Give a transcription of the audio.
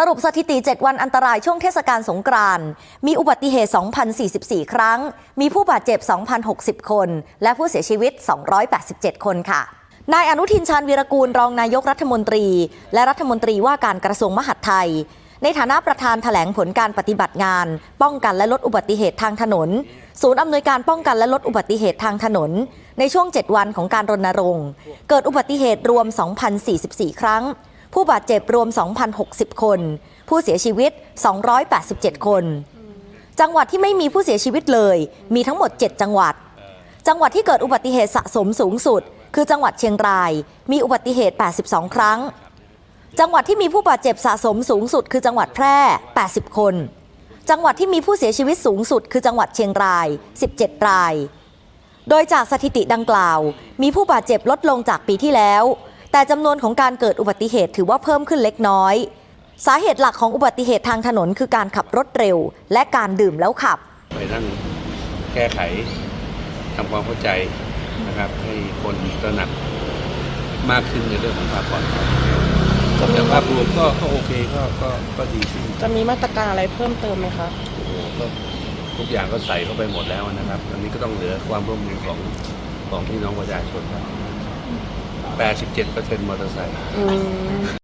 สรุปสถิติ 7 วันอันตรายช่วงเทศกาลสงกรานต์มีอุบัติเหตุ 2,044 ครั้ง มีผู้บาดเจ็บ 2,060 คน และผู้เสียชีวิต 287 คนค่ะ นายอนุทินชาญวีรกูลรองนายกรัฐมนตรี และรัฐมนตรีว่าการกระทรวงมหาดไทย ในฐานะประธานแถลงผลการปฏิบัติงาน ป้องกันและลดอุบัติเหตุทางถนน ศูนย์อำนวยการป้องกันและลดอุบัติเหตุทางถนน ในช่วง 7 วันของการรณรงค์ เกิดอุบัติเหตุรวม 2,044 ครั้ง ผู้บาดเจ็บรวม 2,060 คน ผู้เสียชีวิต 287 คน จังหวัดที่ไม่มีผู้เสียชีวิตเลย มีทั้งหมด 7 จังหวัด จังหวัดที่เกิดอุบัติเหตุสะสมสูงสุด คือจังหวัดเชียงราย มีอุบัติเหตุ 82 ครั้ง จังหวัดที่มีผู้บาดเจ็บสะสมสูงสุด คือจังหวัดแพร่ 80 คน จังหวัดที่มีผู้เสียชีวิตสูงสุด คือจังหวัดเชียงราย 17 ราย โดยจากสถิติดังกล่าว มีผู้บาดเจ็บลดลงจากปีที่แล้ว แต่จำนวนของการเกิดอุบัติเหตุถือว่าเพิ่มขึ้นเล็กน้อย สาเหตุหลักของอุบัติเหตุทางถนนคือการขับรถเร็ว และการดื่มแล้วขับไปนั่งแก้ไขทำความเข้าใจนะครับ ให้คนตระหนักมากขึ้นในเรื่องของความปลอดภัยจะมีแต่ภาพรวมก็ก็โอเคก็ก็ก็ดีขึ้นจะมีมาตรการอะไรเพิ่มเติมไหมคะโอ้โหก็ทุกอย่างก็ใส่เข้าไปหมดแล้วนะครับ อันนี้ก็ต้องเหลือความร่วมมือของของพี่น้องประชาชนครับ 87%มอเตอร์ไซค์ อืม